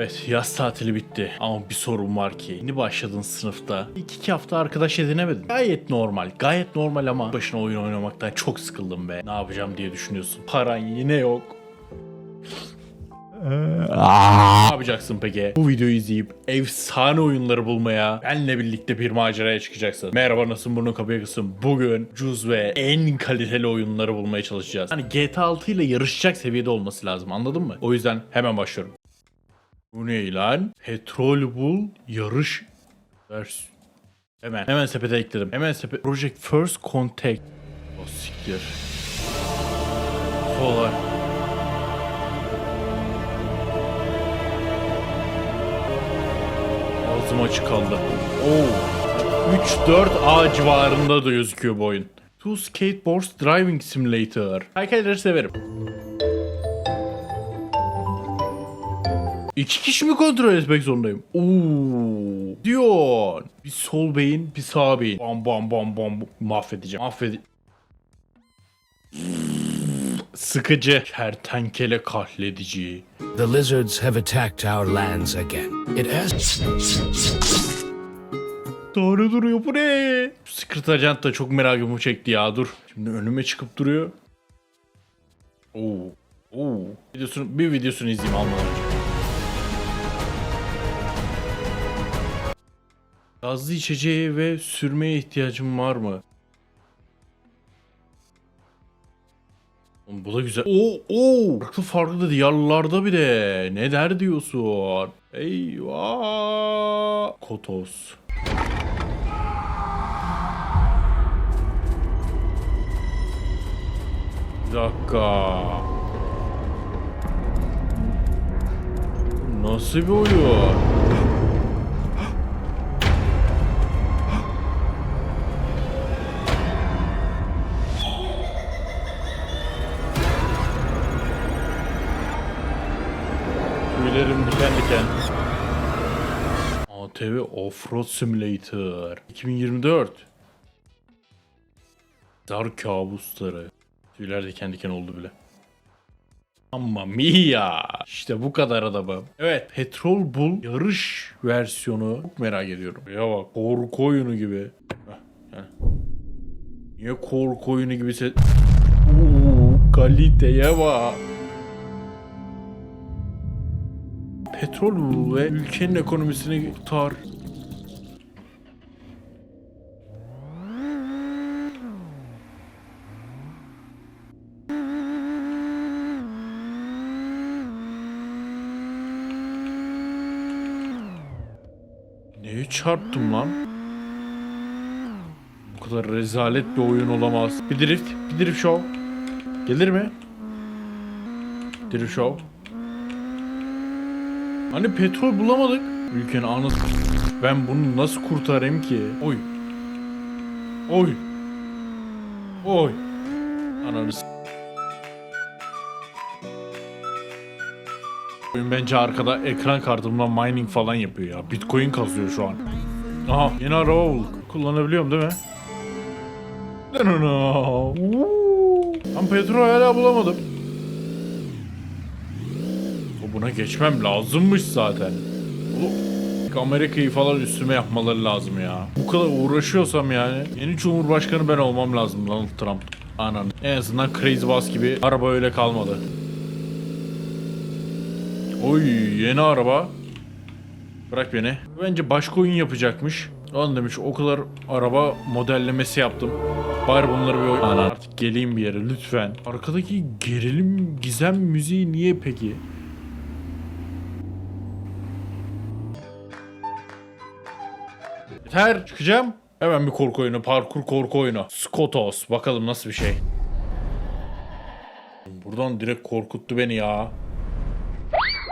Evet yaz tatili bitti ama bir sorun var ki yeni başladın sınıfta. İki, iki hafta arkadaş edinemedin. Gayet normal gayet normal ama başına oyun oynamaktan çok sıkıldım be. Ne yapacağım diye düşünüyorsun. Paran yine yok. Ne yapacaksın peki? Bu videoyu izleyip efsane oyunları bulmaya benle birlikte bir maceraya çıkacaksın. Merhaba nasılsın bunu kapıya kısım. Bugün cüz ve en kaliteli oyunları bulmaya çalışacağız. Hani GTA 6 ile yarışacak seviyede olması lazım anladın mı? O yüzden hemen başlıyorum. Bu ne lan? Petrol bul yarış vers. Hemen hemen sepete ekledim. Hemen sepet. Project First Contact. O siktir. Kolay. Ağzım açık kaldı. Oo. 3-4A civarında da gözüküyor bu oyun. Two Skateboards Driving Simulator. Herkese severim. İki kişi mi kontrol etmek zorundayım? Oo. Diyor. Bir sol beyin, bir sağ beyin. Bam bam bam bam. Mahvedeceğim. Mahvedi... Sıkıcı. Kertenkele kahredici. The lizards have attacked our lands again. It has. Doğru duruyor bu ne? Secret Agent da çok merakımı çekti ya dur. Şimdi önüme çıkıp duruyor. Oo. Oo. Videosunu, bir videosunu izleyeyim almadan önce. Gazlı içeceğe ve sürmeye ihtiyacım var mı? Bu da güzel. Oo, oo. Farklı farklı diyarlarda bir de. Ne der diyorsun? Eyvah. Kotos. Bir dakika. Nasıl bir oyun? ATV Offroad Simulator 2024 Dar kabusları Tüyler diken diken oldu bile. Mamma mia. İşte bu kadar adamım. Evet Petrol Bull yarış versiyonu çok merak ediyorum. Ya bak korku oyunu gibi. Heh, yani. Niye korku oyunu gibi ses... Uuu kaliteye bak. Petrol Bull ve ülkenin ekonomisini kurtar. Neye çarptım lan? Bu kadar rezalet bir oyun olamaz. Bir drift, bir drift show. Gelir mi? Drift show. Hani petrol bulamadık. Ülkenin anası. Ben bunu nasıl kurtarayım ki? Oy. Oy. Oy. Ananı bence arkada ekran kartımdan mining falan yapıyor ya. Bitcoin kazıyor şu an. Aha yeni araba bulduk. Kullanabiliyorum değil mi? Ben petrol hala bulamadım. Buna geçmem lazımmış zaten. Amerika'yı falan üstüme yapmaları lazım ya. Bu kadar uğraşıyorsam yani yeni cumhurbaşkanı ben olmam lazım Donald Trump. Anan. En azından Crazy Bus gibi araba öyle kalmadı. Oy yeni araba. Bırak beni. Bence başka oyun yapacakmış. Lan demiş o kadar araba modellemesi yaptım. Bari bunları bir oyun... Artık geleyim bir yere lütfen. Arkadaki gerilim gizem müziği niye peki? Yeter çıkacağım. Hemen bir korku oyunu, parkur korku oyunu. Skotos. Bakalım nasıl bir şey. Buradan direkt korkuttu beni ya.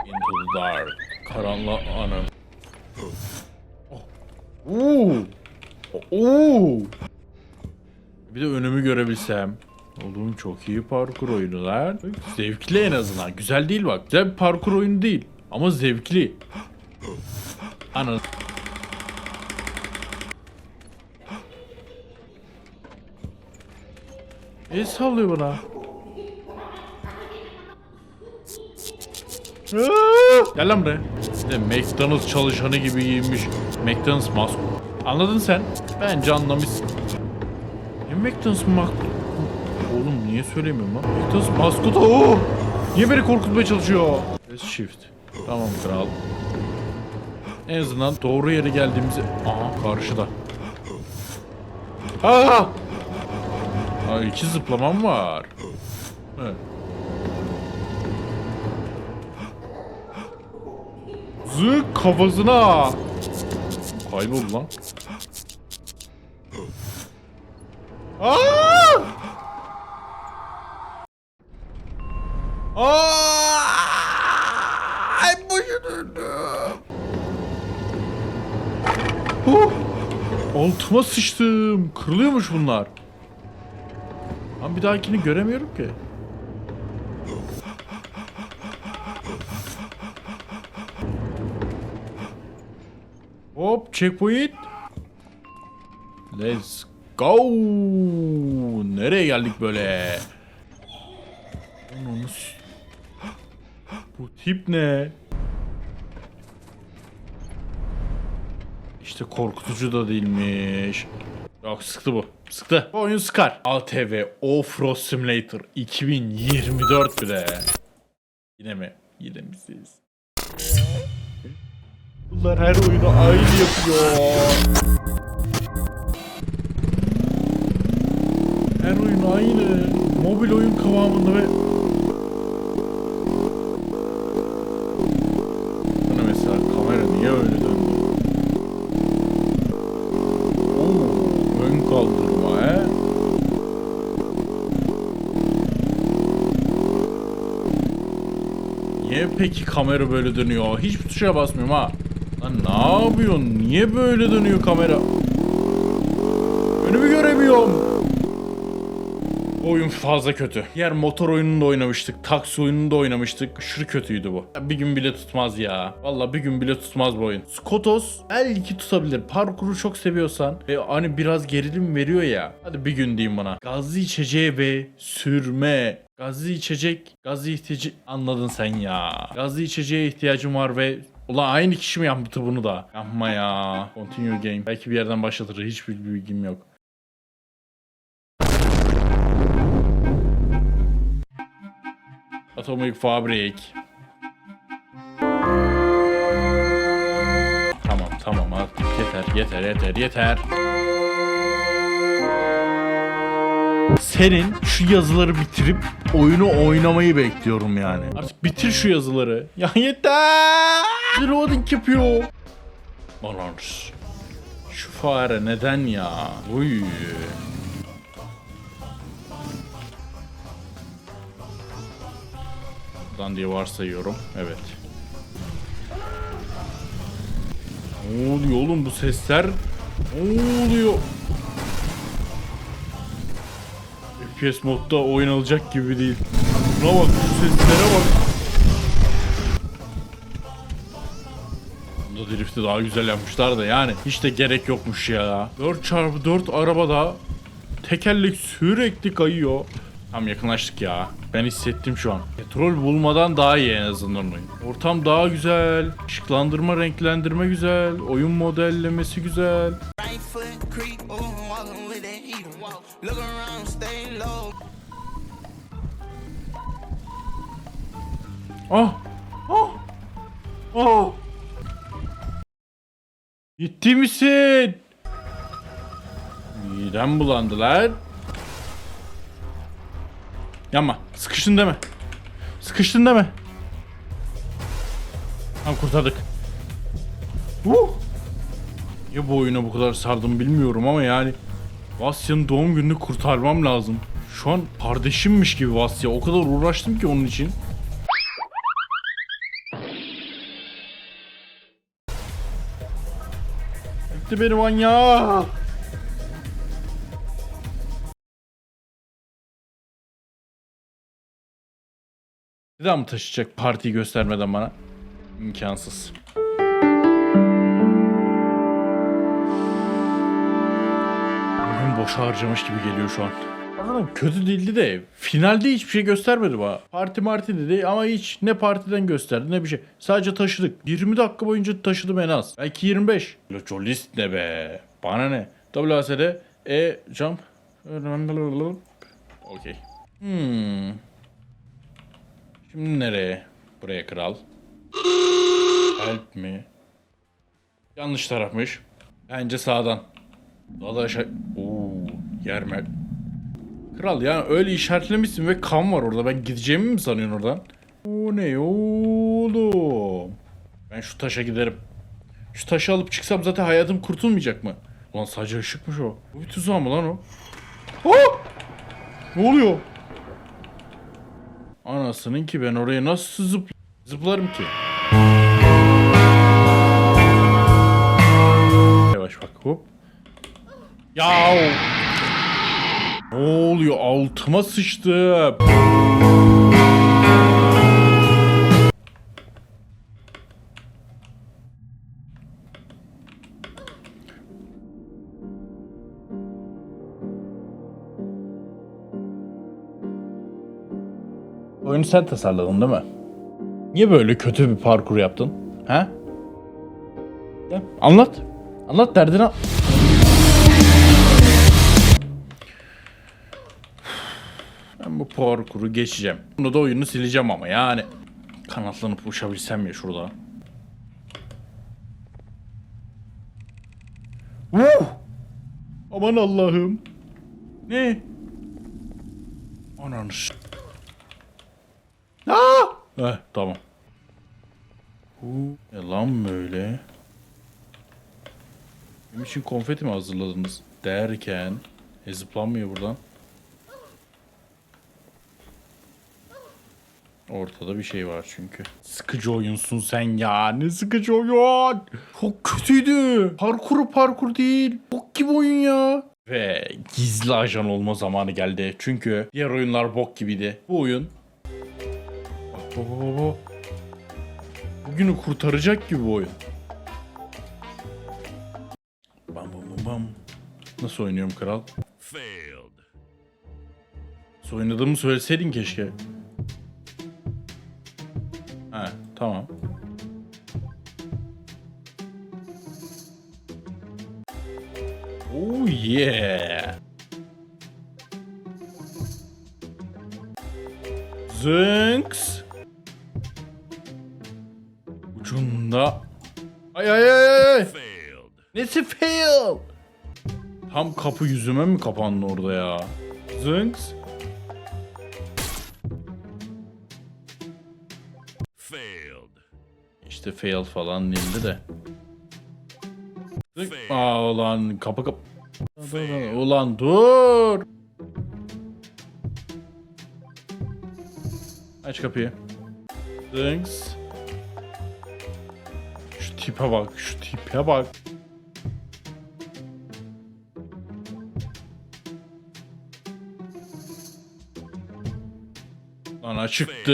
Into the dark. Karanlık anı. Oo. Oo. Bir de önümü görebilsem. Oğlum çok iyi parkur oyunu lan. Zevkli en azından. Güzel değil bak. Güzel bir parkur oyunu değil. Ama zevkli. Ana. El sallıyor bana. Gel lan buraya. İşte McDonald's çalışanı gibi giyinmiş. McDonald's maskot. Anladın sen? Bence anlamışsın. Ne McDonald's maskot? Oğlum niye söylemiyorum lan? McDonald's maskot. Oo! Niye beni korkutmaya çalışıyor? Let's shift. Tamam kral. En azından doğru yere geldiğimizi... Aha karşıda. Aa! Aa iki zıplamam var. Evet. Zık kafasına. Kaybol lan. Aa! Aa! Ay başı döndü. Huh! Altıma sıçtım. Kırılıyormuş bunlar. Ama bir dahakini göremiyorum ki. Hop checkpoint. Let's go. Nereye geldik böyle? Bu tip ne? İşte korkutucu da değilmiş. Yok sıktı bu. Sıktı. Bu oyun sıkar. ATV Off-Road Simulator 2024 bile. Yine mi? Yine mi siz? Bunlar her oyunu aynı yapıyor. Her oyun aynı. Mobil oyun kıvamında ve... Bana mesela kamera niye öyle Niye peki kamera böyle dönüyor? Hiçbir tuşa basmıyorum ha. Lan ne yapıyorsun? Niye böyle dönüyor kamera? Önümü göremiyorum. Oyun fazla kötü. Diğer motor oyununu da oynamıştık. Taksi oyununu da oynamıştık. Şu kötüydü bu. Bir gün bile tutmaz ya. Valla bir gün bile tutmaz bu oyun. Skotos belki tutabilir. Parkuru çok seviyorsan ve hani biraz gerilim veriyor ya. Hadi bir gün diyeyim bana. Gazlı içeceği ve sürme. Gazlı içecek, gazlı ihtiyacı anladın sen ya. Gazlı içeceğe ihtiyacım var ve Ulan aynı kişi mi yaptı bunu da? Yapma ya. Continue game. Belki bir yerden başlatır. Hiçbir bilgim yok. Atomic Fabric. Tamam tamam artık yeter yeter yeter yeter. Senin şu yazıları bitirip oyunu oynamayı bekliyorum yani. Artık bitir şu yazıları. Ya yeter. Loading yapıyor. Balans. Şu fare neden ya? Uy. Buradan diye varsayıyorum. Evet. Ne oluyor oğlum bu sesler? Ne oluyor? FPS modda oynanacak gibi değil. Buna bak şu seslere bak. Bunda drift'i daha güzel yapmışlar da yani hiç de gerek yokmuş ya. 4x4 arabada tekerlek sürekli kayıyor. Tam yakınlaştık ya. Ben hissettim şu an. Petrol bulmadan daha iyi en azından oyun. Ortam daha güzel. Işıklandırma, renklendirme güzel. Oyun modellemesi güzel. Ah! Ah! Ah! Gitti misin? Midem bulandı lan. Yanma. Sıkıştın deme. Sıkıştın deme. Tamam kurtardık. Uh! Ya bu oyuna bu kadar sardım bilmiyorum ama yani Vasya'nın doğum gününü kurtarmam lazım. Şu an kardeşimmiş gibi Vasya. O kadar uğraştım ki onun için. Gitti beni manyak. Bir daha mı taşıyacak partiyi göstermeden bana? İmkansız. Oyun boşa harcamış gibi geliyor şu an. Aslında kötü değildi de finalde hiçbir şey göstermedi bana. Parti marti dedi ama hiç ne partiden gösterdi ne bir şey. Sadece taşıdık. 20 dakika boyunca taşıdım en az. Belki 25. Locholist ne be? Bana ne? WASD e jump. Okey. Hmm. Şimdi nereye? Buraya kral. Help mi? Yanlış tarafmış. Bence sağdan. Da aşağı... Oo, yer mer... Kral ya öyle işaretlemişsin ve kan var orada. Ben gideceğimi mi sanıyorsun oradan? O ne oğlum? Ben şu taşa giderim. Şu taşı alıp çıksam zaten hayatım kurtulmayacak mı? Ulan sadece ışıkmış o. Bu bir tuzak mı lan o? Oh! Ne oluyor? Anasının ki ben oraya nasıl zıp zıplarım ki? Yavaş bak hop. Ya. Ne oluyor? Altıma sıçtım. Oyunu sen tasarladın değil mi? Niye böyle kötü bir parkur yaptın? Ha? Ya, Anlat. Anlat derdini. Ben bu parkuru geçeceğim. Bunu da oyunu sileceğim ama yani. Kanatlanıp uçabilsem ya şurada. Uh! Aman Allah'ım. Ne? Ananı Aa! Heh, tamam. Bu ne lan böyle? Benim için konfeti mi hazırladınız? Derken e zıplanmıyor buradan. Ortada bir şey var çünkü. Sıkıcı oyunsun sen ya. Ne sıkıcı oyun. Çok kötüydü. Parkuru parkur değil. Bok gibi oyun ya. Ve gizli ajan olma zamanı geldi. Çünkü diğer oyunlar bok gibiydi. Bu oyun Bak. Bugünü kurtaracak gibi bu oyun. Bam bam bam bam. Nasıl oynuyorum kral? Failed. Nasıl oynadığımı söyleseydin keşke. Ha tamam. Oh yeah. Zınks. Ucunda. Ay ay ay ay. Nesi fail? Tam kapı yüzüme mi kapandı orada ya? Zınks. Failed. İşte fail falan değildi de. Zınk. Fail. Aa ulan kapı kap... Ulan dur. Aç kapıyı. Zınks. Tipe bak, şu tipe bak. Lan açıktı.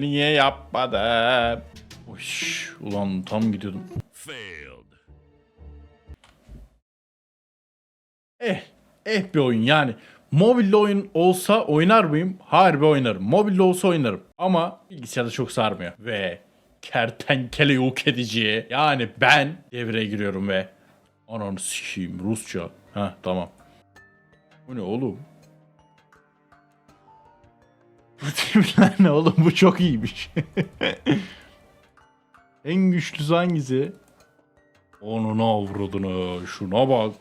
Niye yapmadın? Uş, ulan tam gidiyordum. Eh, eh bir oyun yani. Mobilde oyun olsa oynar mıyım? Harbi oynarım. Mobilde olsa oynarım. Ama bilgisayarda çok sarmıyor. Ve kertenkele yok edici. Yani ben devreye giriyorum ve ananı sikeyim Rusça. Ha tamam. Bu ne oğlum? Bu tipler ne oğlum? Bu çok iyiymiş. en güçlüsü hangisi? Onun avradını. Şuna bak.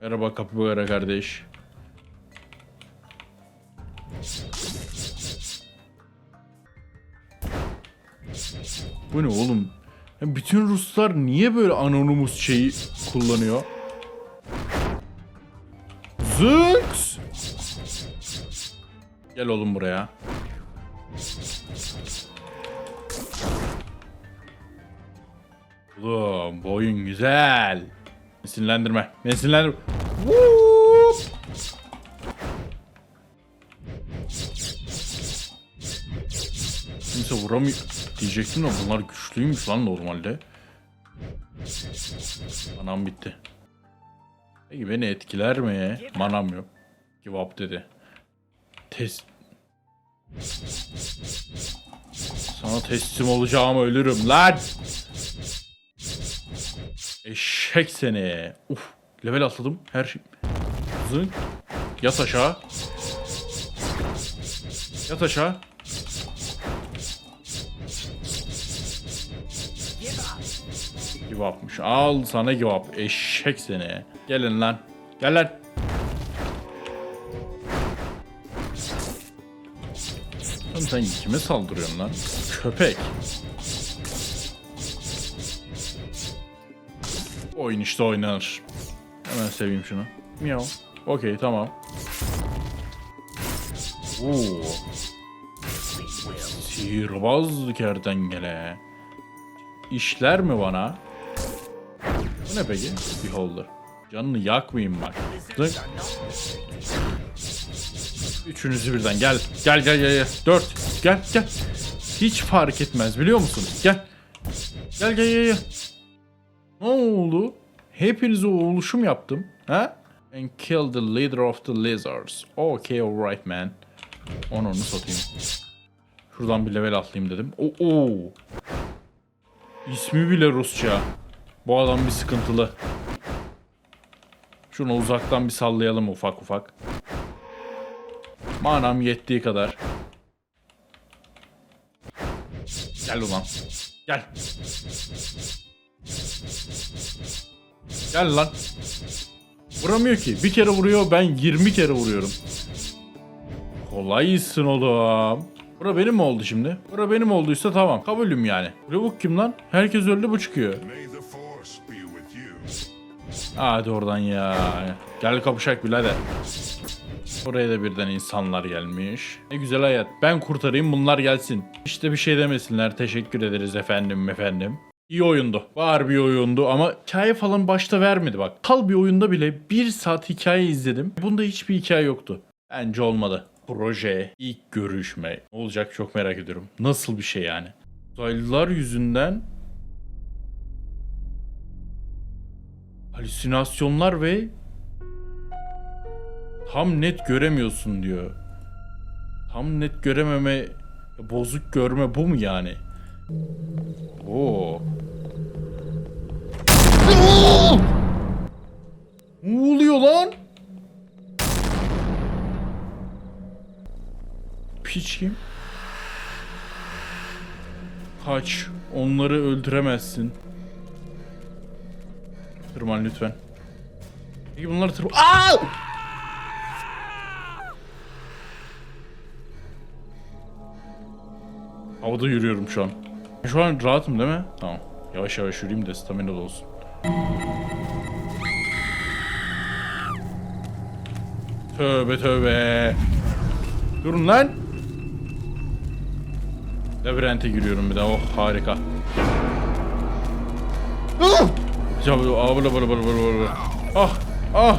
Merhaba kapibara kardeş. Bu ne oğlum? Ya bütün Ruslar niye böyle anonymous şeyi kullanıyor? Zınks! Gel oğlum buraya. Oğlum bu oyun güzel. Sinirlendirme. Sinirlendirme. Kimse vuramıyor diyecektim de bunlar güçlüymüş lan normalde. Manam bitti. Peki beni etkiler mi? Manam yok. Give up dedi. Test... Sana teslim olacağım ölürüm lan. Eşek seni. Uf. Level atladım. Her şey. Zınk. Yat aşağı. Yat aşağı. Give up'mış. Al sana up. Eşek seni. Gelin lan. Gel lan. Oğlum sen kime saldırıyorsun lan? Köpek. Oyun işte oynanır. Hemen seveyim şunu. Miau. Okey tamam. Oo. Sihirbaz kertenkele. İşler mi bana? Bu ne peki? Beholder. Canını yakmayayım bak. Zınk. Üçünüzü birden gel. Gel gel gel gel. Dört. Gel gel. Hiç fark etmez biliyor musunuz? Gel. Gel gel gel gel. Ne oldu? Hepinize oluşum yaptım. Ha? And kill the leader of the lizards. Okay alright man. Onu onu satayım. Şuradan bir level atlayayım dedim. Oo. oo. İsmi bile Rusça. Bu adam bir sıkıntılı. Şunu uzaktan bir sallayalım ufak ufak. Manam yettiği kadar. Gel ulan. Gel. Gel lan. Vuramıyor ki. Bir kere vuruyor ben 20 kere vuruyorum. Kolaysın oğlum. Bura benim mi oldu şimdi? Bura benim olduysa tamam. Kabulüm yani. Lavuk kim lan? Herkes öldü bu çıkıyor. Hadi oradan ya. Gel kapışak birader. Oraya da birden insanlar gelmiş. Ne güzel hayat. Ben kurtarayım bunlar gelsin. İşte bir şey demesinler. Teşekkür ederiz efendim efendim. İyi oyundu. Var bir oyundu ama hikaye falan başta vermedi bak. Kal bir oyunda bile bir saat hikaye izledim. Bunda hiçbir hikaye yoktu. Bence olmadı. Proje, ilk görüşme. Ne olacak çok merak ediyorum. Nasıl bir şey yani? Uzaylılar yüzünden halüsinasyonlar ve tam net göremiyorsun diyor. Tam net görememe, bozuk görme bu mu yani? Oo. Ne oluyor lan? Piç kim? Kaç. Onları öldüremezsin. Tırman lütfen. Peki bunları tırman... Aa! Havada yürüyorum şu an. Şu an rahatım değil mi? Tamam. Yavaş yavaş yürüyeyim de stamina olsun. Tövbe tövbe. Durun lan. Labirente giriyorum bir daha. Oh harika. Ah! Ya bula bula bula bula. Ah ah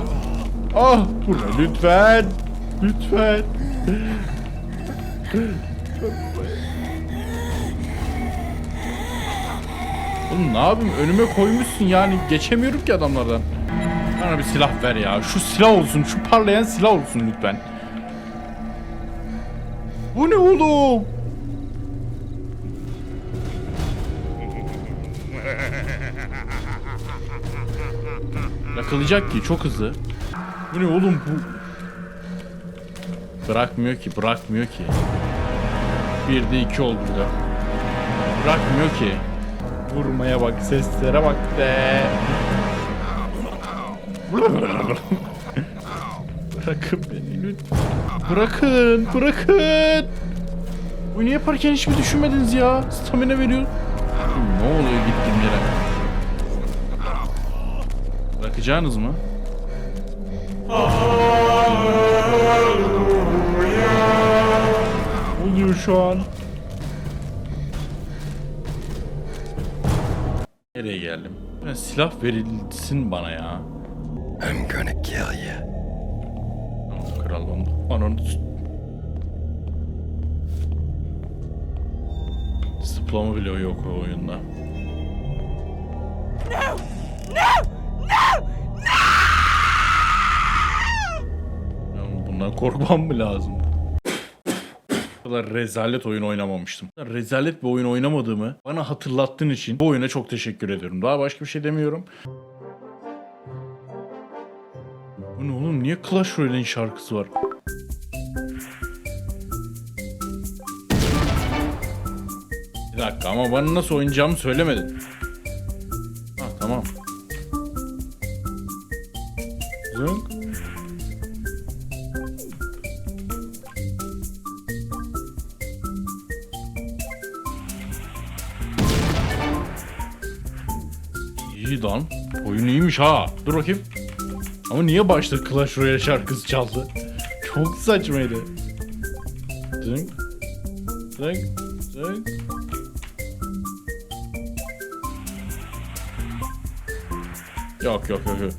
ah burada lütfen lütfen. Oğlum ne yapayım önüme koymuşsun yani geçemiyorum ki adamlardan. Bana bir silah ver ya. Şu silah olsun, şu parlayan silah olsun lütfen. Bu ne oğlum? Yakalayacak ki çok hızlı. Bu ne oğlum bu? Bırakmıyor ki, bırakmıyor ki. Bir de iki oldu da. Bırakmıyor ki. Vurmaya bak, seslere bak de. Bırakın beni lütfen. Bırakın, bırakın. Bunu yaparken hiç mi düşünmediniz ya? Stamina veriyor. Ne oluyor gittiğim yere? Bırakacaksınız mı? Ne oluyor şu an? Nereye geldim? Ben silah verilsin bana ya. I'm gonna kill you. Tamam kral onu. Ananı tut. Zıplama bile yok o oyunda. Korkmam mı lazım? Kadar rezalet oyun oynamamıştım. Rezalet bir oyun oynamadığımı bana hatırlattığın için bu oyuna çok teşekkür ediyorum. Daha başka bir şey demiyorum. Bu ne oğlum? Niye Clash Royale'in şarkısı var? Bir dakika ama bana nasıl oynayacağımı söylemedin. İyiymiş. Dur bakayım. Ama niye başta Clash Royale şarkısı çaldı? Çok saçmaydı. Zınk. Zınk. Zınk. Yok yok yok yok.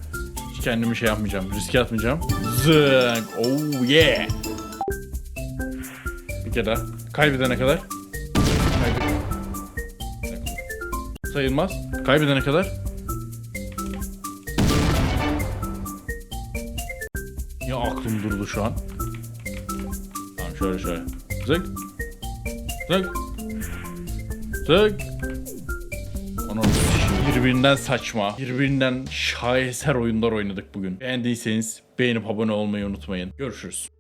Hiç kendimi şey yapmayacağım. Riske atmayacağım. Zınk. Oh yeah. Bir kere daha. Kaybedene kadar. Kaybed- Sayılmaz. Kaybedene kadar. Şu an. Tamam şöyle şöyle. Zık. Zık. Zık. Onun birbirinden saçma, birbirinden şaheser oyunlar oynadık bugün. Beğendiyseniz beğenip abone olmayı unutmayın. Görüşürüz.